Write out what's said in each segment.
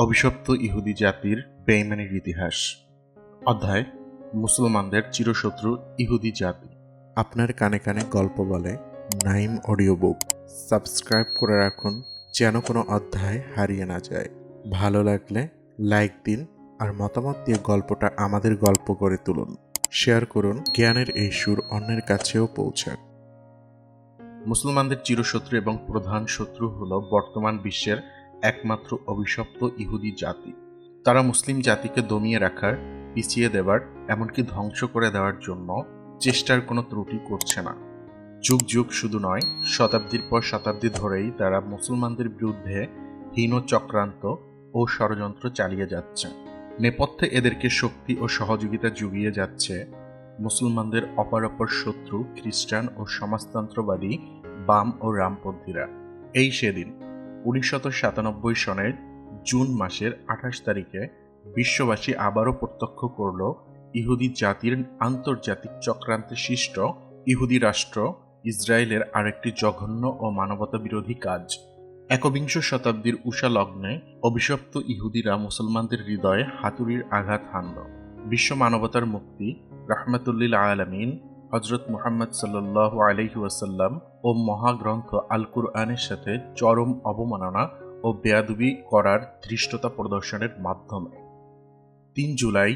অভিশপ্ত ইহুদি জাতির বেইমানির ইতিহাস। অধ্যায় মুসলমানদের চিরশত্রু ইহুদি জাতি। আপনার কানে কানে গল্প বলে নাইম অডিও বুক। সাবস্ক্রাইব করে রাখুন যেন কোনো অধ্যায় হারিয়ে না যায়। ভালো লাগলে লাইক দিন আর মতামত দিয়ে গল্পটা আমাদের গল্প করে তুলুন। শেয়ার করুন জ্ঞানের এই সুর অন্যের কাছেও পৌঁছাক। মুসলমানদের চিরশত্রু এবং প্রধান শত্রু হল বর্তমান বিশ্বের একমাত্র অভিশপ্ত ইহুদি জাতি। তারা মুসলিম জাতিকে দমিয়ে রাখার, পিছিয়ে দেবার, এমনকি ধ্বংস করে দেওয়ার জন্য চেষ্টার কোনো ত্রুটি করছে না। যুগ যুগ শুধু নয়, শতাব্দীর পর শতাব্দী ধরেই তারা মুসলমানদের বিরুদ্ধে হীন চক্রান্ত ও ষড়যন্ত্র চালিয়ে যাচ্ছে। নেপথ্যে এদেরকে শক্তি ও সহযোগিতা জুগিয়ে যাচ্ছে মুসলমানদের অপরাপর শত্রু, খ্রিস্টান ও সমাজতন্ত্রবাদী বাম ও রামপন্থীরা। এই সেদিন উনিশশত সাতানব্বই সনের জুন মাসের আঠাশ তারিখে বিশ্ববাসী আবারও প্রত্যক্ষ করল, ইহুদি জাতির আন্তর্জাতিক চক্রান্তে সৃষ্ট ইহুদি রাষ্ট্র ইসরায়েলের আরেকটি জঘন্য ও মানবতা বিরোধী কাজ। একবিংশ শতাব্দীর উষা লগ্নে অভিশপ্ত ইহুদিরা মুসলমানদের হৃদয়ে হাতুড়ির আঘাত হানল। বিশ্ব মানবতার মুক্তি, রাহমাতুল্লিল আলামিন হজরত মুহাম্মদ সাল্লাহ আলহি ওয়াসাল্লাম ও মহাগ্রন্থ আল কুরআনের সাথে চরম অবমাননা ও বেয়াদুবি করার ধৃষ্টতা প্রদর্শনের মাধ্যমে। তিন জুলাই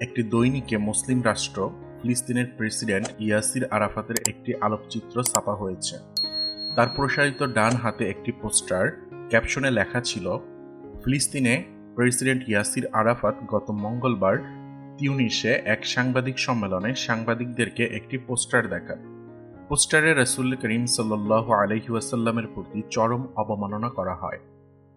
একটি দৈনিকে মুসলিম রাষ্ট্র ফিলিস্তিনের প্রেসিডেন্ট ইয়াসির আরাফাতের একটি আলোকচিত্র ছাপা হয়েছে। তার প্রসারিত ডান হাতে একটি পোস্টার ক্যাপশনে লেখা ছিল, ফিলিস্তিনে প্রেসিডেন্ট ইয়াসির আরাফাত গত মঙ্গলবার তিউনিসে এক সাংবাদিক সম্মেলনে সাংবাদিকদেরকে একটি পোস্টার দেখান। পোস্টারে রসুল করিম সাল্লাহ আলহি ওয়াসাল্লামের প্রতি চরম অবমাননা করা হয়।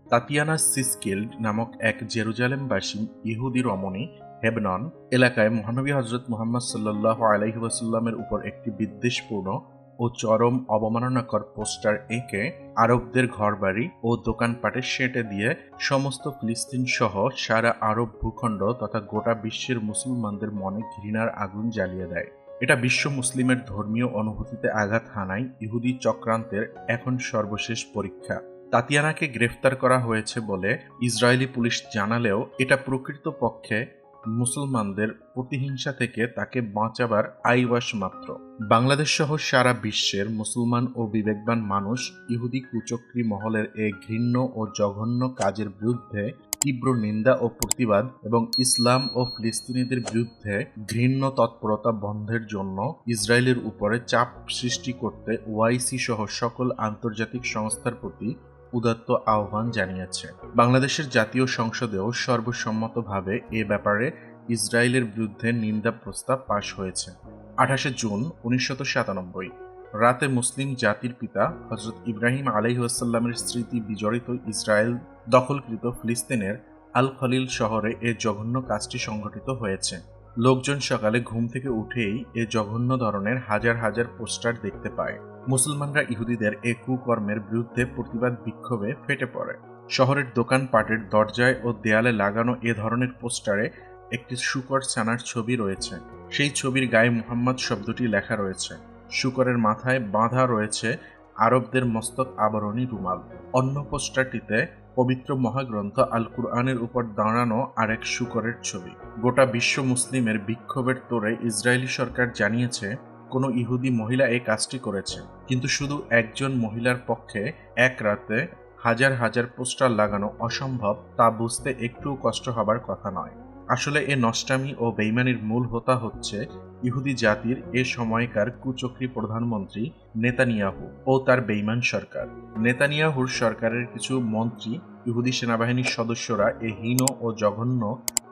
তাতিয়ানা সিসকিল্ড নামক এক জেরুজালেমবাসী ইহুদি রমণী, হেবনন, এলাকায় মহানবী হজরত মুহাম্মদ সাল্লাহ আলহি ওয়াসাল্লামের উপর একটি বিদ্বেষপূর্ণ ও চরম অবমাননাকর পোস্টার এঁকে আরবদের ঘরবাড়ি ও দোকানপাটে সেটে দিয়ে সমস্ত ফিলিস্তিন সহ সারা আরব ভূখণ্ড তথা গোটা বিশ্বের মুসলমানদের মনে ঘৃণার আগুন জ্বালিয়ে দেয়। এটা বিশ্ব মুসলিমের ধর্মীয় অনুভূতিতে আঘাত হানায় ইহুদি চক্রান্তের এখন সর্বশেষ পরীক্ষা। তাতিয়ানাকে গ্রেফতার করা হয়েছে বলে ইসরায়েলি পুলিশ জানালেও এটা প্রকৃত পক্ষে মুসলমানদের প্রতিহিংসা থেকে তাকে বাঁচাবার আইওয়াস মাত্র। বাংলাদেশ সহ সারা বিশ্বের মুসলমান ও বিবেকবান মানুষ ইহুদি কুচক্রী মহলের এই ঘৃণ্য ও জঘন্য কাজের বিরুদ্ধে তীব্র নিন্দা ও প্রতিবাদ এবং ইসলাম ও ফিলিস্তিনিদের বিরুদ্ধে ঘৃণ্য তৎপরতা বন্ধের জন্য ইসরায়েলের উপরে চাপ সৃষ্টি করতে ওয়াইসি সহ সকল আন্তর্জাতিক সংস্থার প্রতি উদাত্ত আহ্বান জানিয়েছে। বাংলাদেশের জাতীয় সংসদেও সর্বসম্মতভাবে এ ব্যাপারে ইসরায়েলের বিরুদ্ধে নিন্দা প্রস্তাব পাশ হয়েছে। আঠাশে জুন উনিশশত সাতানব্বই, রাতে মুসলিম জাতির পিতা হজরত ইব্রাহিম আলহিহাসাল্লামের স্মৃতি বিজড়িত ইসরায়েল দখলকৃত ফিলিস্তিনের আল খলিল শহরে এ জঘন্য কাজটি সংঘটিত হয়েছে। লোকজন সকালে ঘুম থেকে উঠেই এ জঘন্য ধরনের হাজার হাজার পোস্টার দেখতে পায়। মুসলমানরা ইহুদিদের এ কুকর্মের বিরুদ্ধে প্রতিবাদ বিক্ষোভে ফেটে পড়ে। শহরের দোকানপাটের দরজায় ও দেয়ালে লাগানো এ ধরনের পোস্টারে একটি শুকর ছানার ছবি রয়েছে। সেই ছবির গায়ে মুহাম্মদ শব্দটি লেখা রয়েছে। শুকরের মাথায় বাঁধা রয়েছে আরবদের মস্তক আবরণী রুমাল। অন্য পোস্টারটিতে পবিত্র মহাগ্রন্থ আল কুরআনের উপর দাঁড়ানো আরেক শুকরের ছবি। গোটা বিশ্ব মুসলিমের বিক্ষোভের তোরে ইসরায়েলি সরকার জানিয়েছে, কোনো ইহুদি মহিলা এই কাজটি করেছে কিন্তু শুধু একজন মহিলার পক্ষে এক রাতে হাজার হাজার পোস্টার লাগানো অসম্ভব, তা বুঝতে একটু কষ্ট হবার কথা নয়। আসলে এ নষ্টামি ও বেইমানির মূল হোতা হচ্ছে ইহুদি জাতির এ সময়কার কুচক্রী প্রধানমন্ত্রী নেতানিয়াহু ও তার বেইমান সরকার। নেতানিয়াহুর সরকারের কিছু মন্ত্রী, ইহুদি সেনাবাহিনীর সদস্যরা এ হীন ও জঘন্য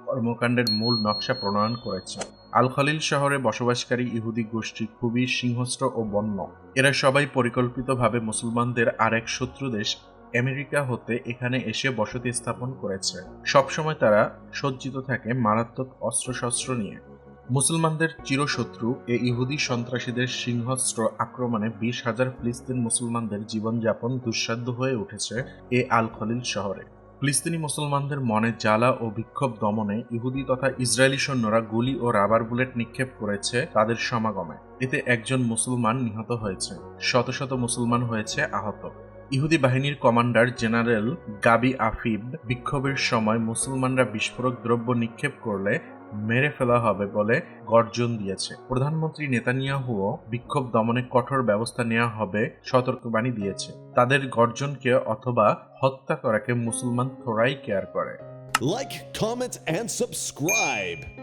কর্মকাণ্ডের মূল নকশা প্রণয়ন করেছে। আল খলিল শহরে বসবাসকারী ইহুদি গোষ্ঠী খুবই সিংহস্ত্র ও বন্য। এরা সবাই পরিকল্পিতভাবে মুসলমানদের আরেক শত্রু দেশ আমেরিকা হতে এখানে এসে বসতি স্থাপন করেছে। সবসময় তারা সজ্জিত থাকে মারাত্মক অস্ত্রশস্ত্র নিয়ে। মুসলমানদের চিরশত্রু এ ইহুদি সন্ত্রাসীদের সিংহস্ত্র আক্রমণে বিশ হাজার ফিলিস্তিন মুসলমানদের জীবনযাপন দুঃসাধ্য হয়ে উঠেছে এ আল খলিল শহরে। ফিলিস্তিনি মুসলমানদের মনে জ্বালা ও বিক্ষোভ দমনে ইহুদি তথা ইসরায়েলি সৈন্যরা গুলি ও রাবার বুলেট নিক্ষেপ করেছে তাদের সমাগমে। এতে একজন মুসলমান নিহত হয়েছে। শত শত মুসলমান হয়েছে আহত। ইহুদি বাহিনীর কমান্ডার জেনারেল গাবি আফিব বিক্ষোভের সময় মুসলমানরা বিস্ফোরক দ্রব্য নিক্ষেপ করলে মেরে ফেলা হবে বলে গর্জন দিয়েছে। প্রধানমন্ত্রী নেতানিয়াহুও বিক্ষোভ দমনে কঠোর ব্যবস্থা নেওয়া হবে সতর্কবাণী দিয়েছে। তাদের গর্জনকে অথবা হত্যা করাকে মুসলমান থোড়াই কেয়ার করে। Like, comment, and subscribe.